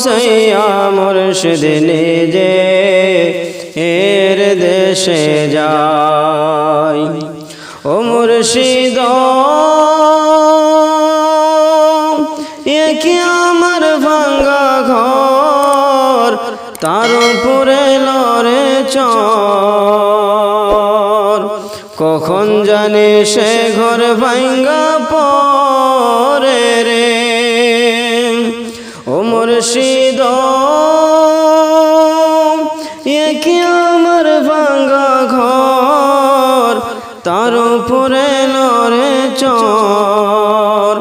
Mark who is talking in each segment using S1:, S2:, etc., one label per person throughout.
S1: মজাইয়া মুর্শিদ নিজে এর দেশে যায় ও মুর্শিদ কি আমার ভাঙ্গা ঘর? তার উপরে লড়ে চর। কখন জানে সে ঘর ভাঙ্গা পরে রে? ও মুর্শিদ কি আমার ভাঙ্গা ঘর? তার উপরে লড়ে চর।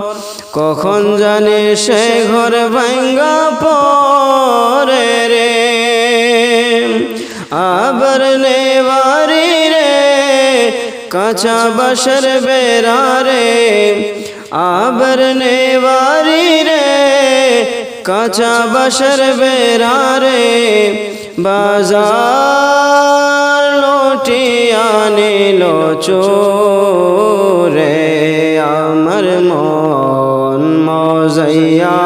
S1: কখন জানে সে ঘর ভাঙ্গা পরে রে? আবার নেবারি রে, কাঁচা বাসর বেড়া রে। আবার নেবারি কাঁচা বাসর বেড়া রে বাজার লোটিয়া নিল চোরে। আমার মন মজাইয়া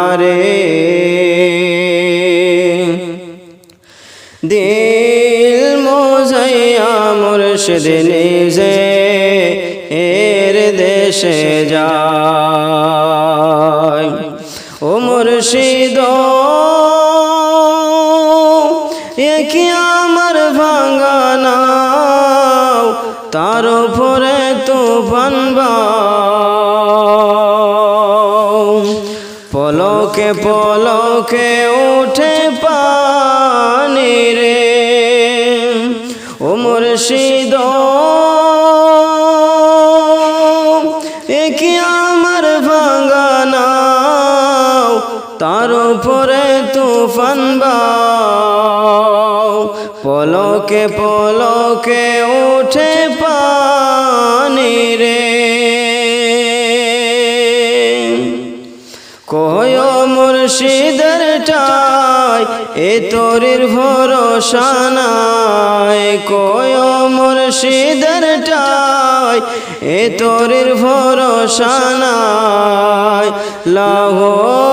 S1: দিল মজাইয়া মুর্শিদ নিজে এর দেশে ও মুর্শিদ। এ কি আমার ভাঙা নাও? তার উপরে বাও। পলকে পলকে উঠে পানি রে। ও মুর্শিদ। তার উপরে তুফান পলকে পলকে উঠে পানি রে। কয় মুর্শিদের টাই এ তোরের ভরসা নাই। কয় মুর্শিদের টাই এ তোরের ভরসা নাই। লাহোর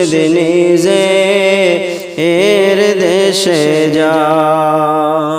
S1: মুর্শিদ নিজে এর দেশে যায়